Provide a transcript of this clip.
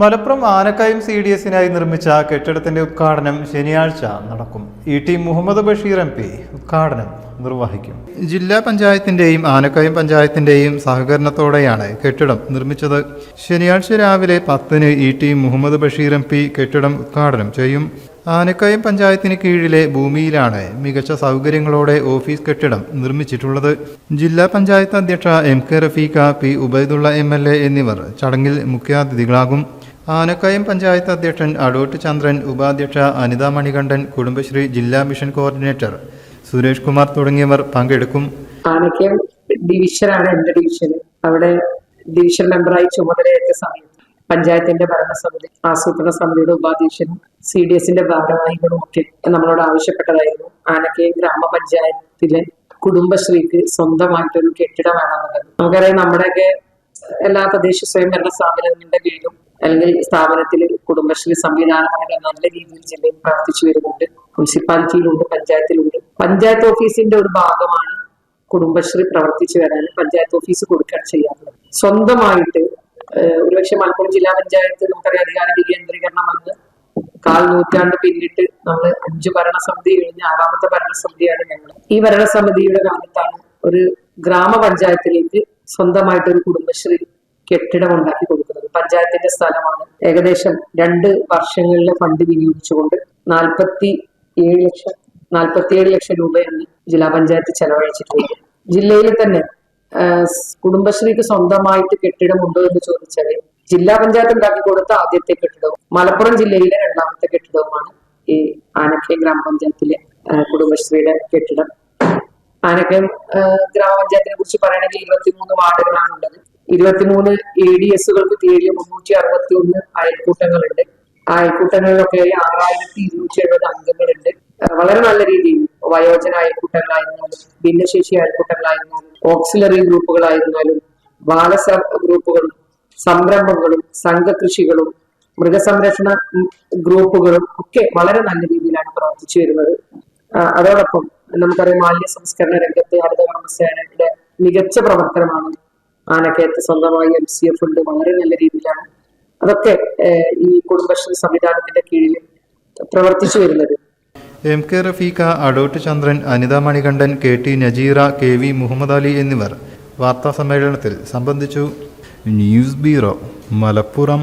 Malappuram Anakkayam C D എസിനായി നിർമ്മിച്ച കെട്ടിടത്തിന്റെ ഉദ്ഘാടനം ശനിയാഴ്ച നടക്കും. E T Muhammad Basheer M P ഉദ്ഘാടനം നിർവഹിക്കും. ജില്ലാ പഞ്ചായത്തിന്റെയും ആനക്കയം പഞ്ചായത്തിന്റെയും സഹകരണത്തോടെയാണ് കെട്ടിടം നിർമ്മിച്ചത്. ശനിയാഴ്ച രാവിലെ പത്തിന് E T Muhammad Basheer M P കെട്ടിടം ഉദ്ഘാടനം ചെയ്യും. ആനക്കയം പഞ്ചായത്തിന് കീഴിലെ ഭൂമിയിലാണ് മികച്ച സൗകര്യങ്ങളോടെ ഓഫീസ് കെട്ടിടം നിർമ്മിച്ചിട്ടുള്ളത്. ജില്ലാ പഞ്ചായത്ത് അധ്യക്ഷ M K Rafeeqa P Ubaidulla M എന്നിവർ ചടങ്ങിൽ മുഖ്യാതിഥികളാകും. ആനക്കയം പഞ്ചായത്ത് അധ്യക്ഷൻ അടൂട്ട് ചന്ദ്രൻ ഉപാധ്യക്ഷ അനിത മണികണ്ഠൻ കുടുംബശ്രീ ജില്ലാ മിഷൻ കോർഡിനേറ്റർ സുരേഷ് കുമാർ തുടങ്ങിയവർ പങ്കെടുക്കും. ആനക്കയം ഡിവിഷനാണ് എന്റെ ഡിവിഷൻ. അവിടെ ഡിവിഷൻ മെമ്പറായി ചുമതലയേറ്റ സമയത്ത് പഞ്ചായത്തിന്റെ ഭരണസമിതി ആസൂത്രണ സമിതിയുടെ ഉപാധ്യക്ഷനും സി ഡി എസിന്റെ ഭാരവാഹികളും ഒക്കെ നമ്മളോട് ആവശ്യപ്പെട്ടതായിരുന്നു. ആനക്കയം ഗ്രാമപഞ്ചായത്തിലെ കുടുംബശ്രീക്ക് സ്വന്തമായിട്ടൊരു കെട്ടിടം നമുക്കറിയാം നമ്മുടെയൊക്കെ എല്ലാ തദ്ദേശ സ്വയംഭരണ സ്ഥാപനങ്ങളുടെ കീഴിലും അല്ലെങ്കിൽ സ്ഥാപനത്തിൽ കുടുംബശ്രീ സംവിധാനങ്ങളൊക്കെ നല്ല രീതിയിൽ ജില്ലയിൽ പ്രവർത്തിച്ചു വരുന്നുണ്ട്. മുനിസിപ്പാലിറ്റിയിലുണ്ട് പഞ്ചായത്തിലുണ്ട്. പഞ്ചായത്ത് ഓഫീസിന്റെ ഒരു ഭാഗമാണ് കുടുംബശ്രീ പ്രവർത്തിച്ചു വരാൻ പഞ്ചായത്ത് ഓഫീസ് കൊടുക്കാൻ ചെയ്യാറുള്ളത്. സ്വന്തമായിട്ട് ഒരുപക്ഷെ മലപ്പുറം ജില്ലാ പഞ്ചായത്ത് നമുക്കറിയാം അധികാര വികേന്ദ്രീകരണം വന്ന് കാൽ നൂറ്റാണ്ട് പിന്നിട്ട് നമ്മൾ അഞ്ച് ഭരണസമിതി കഴിഞ്ഞ ആറാമത്തെ ഭരണസമിതിയാണ് ഞങ്ങൾ ഈ ഭരണസമിതിയുടെ കാലത്താണ് ഒരു ഗ്രാമപഞ്ചായത്തിലേക്ക് സ്വന്തമായിട്ട് ഒരു കുടുംബശ്രീ കെട്ടിടം ഉണ്ടാക്കി കൊടുക്കുന്നത്. പഞ്ചായത്തിന്റെ സ്ഥലമാണ്. ഏകദേശം രണ്ട് വർഷങ്ങളിലെ ഫണ്ട് വിനിയോഗിച്ചുകൊണ്ട് നാൽപ്പത്തി ഏഴ് ലക്ഷം നാൽപ്പത്തിയേഴ് ലക്ഷം രൂപയാണ് ജില്ലാ പഞ്ചായത്ത് ചെലവഴിച്ചിട്ടുള്ളത്. ജില്ലയിൽ തന്നെ കുടുംബശ്രീക്ക് സ്വന്തമായിട്ട് കെട്ടിടമുണ്ടോ എന്ന് ചോദിച്ചാൽ ജില്ലാ പഞ്ചായത്ത് ഉണ്ടാക്കി കൊടുത്ത ആദ്യത്തെ കെട്ടിടവും മലപ്പുറം ജില്ലയിലെ രണ്ടാമത്തെ കെട്ടിടവുമാണ് ഈ ആനക്കയം ഗ്രാമപഞ്ചായത്തിലെ കുടുംബശ്രീയുടെ കെട്ടിടം. ആനക്കയം ഗ്രാമപഞ്ചായത്തിനെ കുറിച്ച് പറയുകയാണെങ്കിൽ ഇരുപത്തിമൂന്ന് വാർഡുകളാണ് ഉള്ളത് ഇരുപത്തിമൂന്ന് എ ഡി എസുകൾക്ക് കീഴിൽ മുന്നൂറ്റി അറുപത്തി ഒന്ന് അയൽക്കൂട്ടങ്ങളുണ്ട്. ആ അയൽക്കൂട്ടങ്ങളിലൊക്കെ ആറായിരത്തി ഇരുന്നൂറ്റി എഴുപത് അംഗങ്ങളുണ്ട് വളരെ നല്ല രീതിയിൽ വയോജന അയൽക്കൂട്ടങ്ങളായിരുന്നാലും ഭിന്നശേഷി അയൽക്കൂട്ടങ്ങളായിരുന്നാലും ഓക്സിലറി ഗ്രൂപ്പുകളായിരുന്നാലും ബാലസ ഗ്രൂപ്പുകളും സംരംഭങ്ങളും സംഘകൃഷികളും മൃഗസംരക്ഷണ ഗ്രൂപ്പുകളും ഒക്കെ വളരെ നല്ല രീതിയിലാണ് പ്രവർത്തിച്ചു വരുന്നത്. അതോടൊപ്പം നമുക്കറിയാം മാലിന്യ സംസ്കരണ രംഗത്ത് ഹരിതകർമ്മസേനയുടെ മികച്ച പ്രവർത്തനമാണ് ആനക്കയത്ത് സ്വന്തമായി എം സി എഫ് ഉണ്ട് വളരെ നല്ല രീതിയിലാണ്. അതൊക്കെ ഈ കുടുംബശ്രീ സംവിധാനത്തിന്റെ കീഴിൽ പ്രവർത്തിച്ചു വരുന്നത്. M K Rafeeqa Adot Chandran Anitha Manikandan K T Najeera K V Muhammad Ali എന്നിവർ വാർത്താ സമ്മേളനത്തിൽ സംബന്ധിച്ചു. News bureau Malappuram.